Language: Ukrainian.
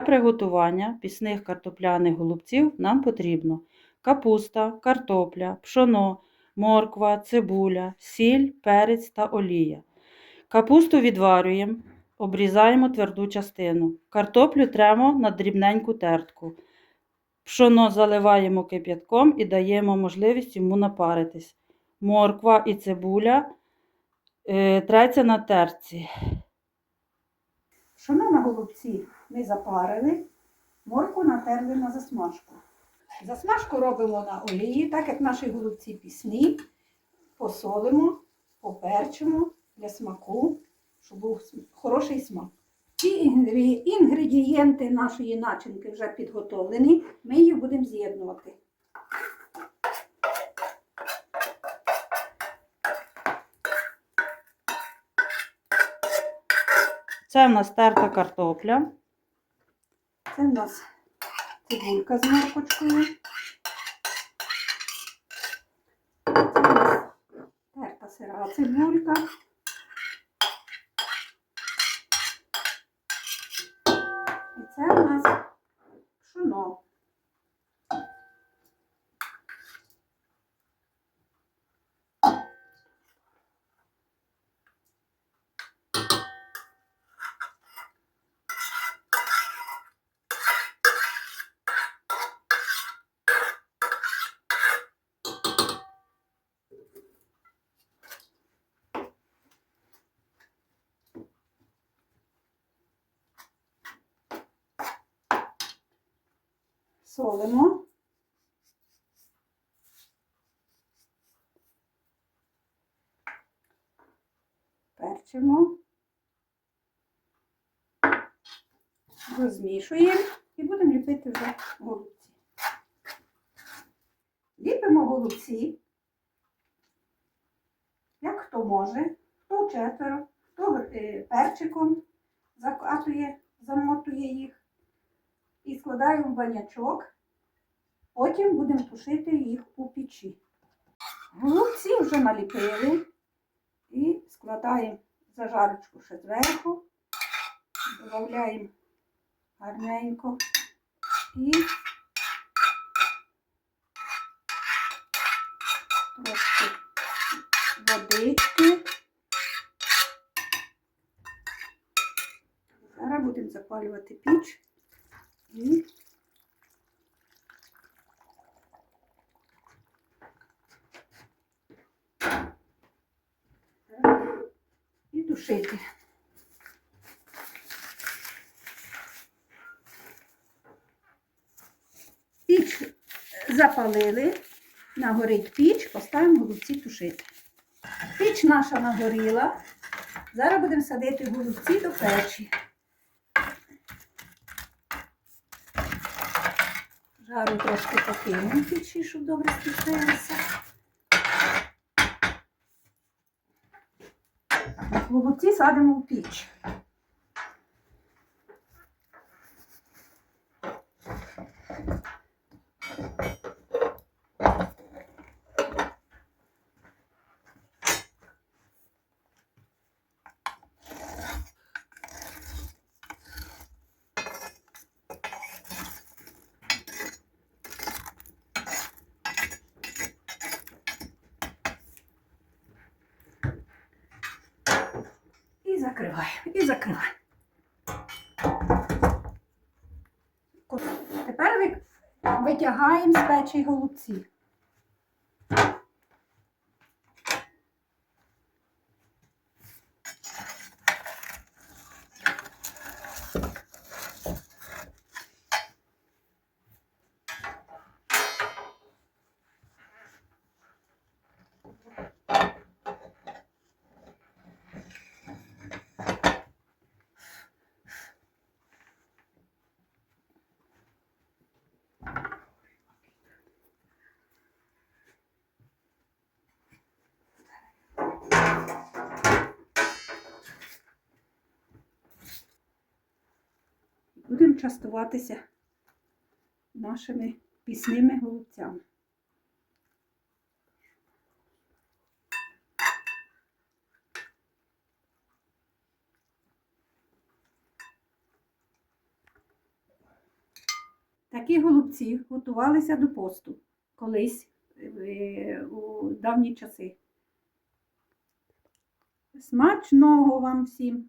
Для приготування пісних картопляних голубців нам потрібно капуста, картопля, пшоно, морква, цибуля, сіль, перець та олія. Капусту відварюємо, обрізаємо тверду частину. Картоплю тремо на дрібненьку тертку. Пшоно заливаємо кип'ятком і даємо можливість йому напаритись. Морква і цибуля е, треться на терці. Голубці ми запарили, морку натерли на засмажку. Засмажку робимо на олії, так як наші голубці пісні. Посолимо, поперчимо для смаку, щоб був хороший смак. Ці інгредієнти нашої начинки вже підготовлені, ми їх будемо з'єднувати. Це в нас терта картопля. Це в нас цибулька з моркочкою. Це в нас терта сира цибулька. І це в нас пшоно. Солимо. Перчимо. Розмішуємо і будемо ліпити вже голубці. Ліпимо голубці, як хто може, хто четверо, хто е, перчиком закатує, замотує їх і складаємо в банячок. Потім будемо тушити їх у печі. Голубці вже наліпили і складаємо зажарочку ще зверху, додаємо гарненько і трошки водички. Зараз будемо запалювати піч і душити. Піч запалили, нагорить піч, поставимо голубці тушити. Піч наша нагоріла. Зараз будемо садити голубці до печі. Жару трошки покину в печі, щоб добре спішилися. Голубці садимо в піч. І закриваємо, і закриваємо. Тепер витягаємо з печі голубці. Будемо частуватися нашими пісними голубцями. Такі голубці готувалися до посту колись е, у давні часи. Смачного вам всім!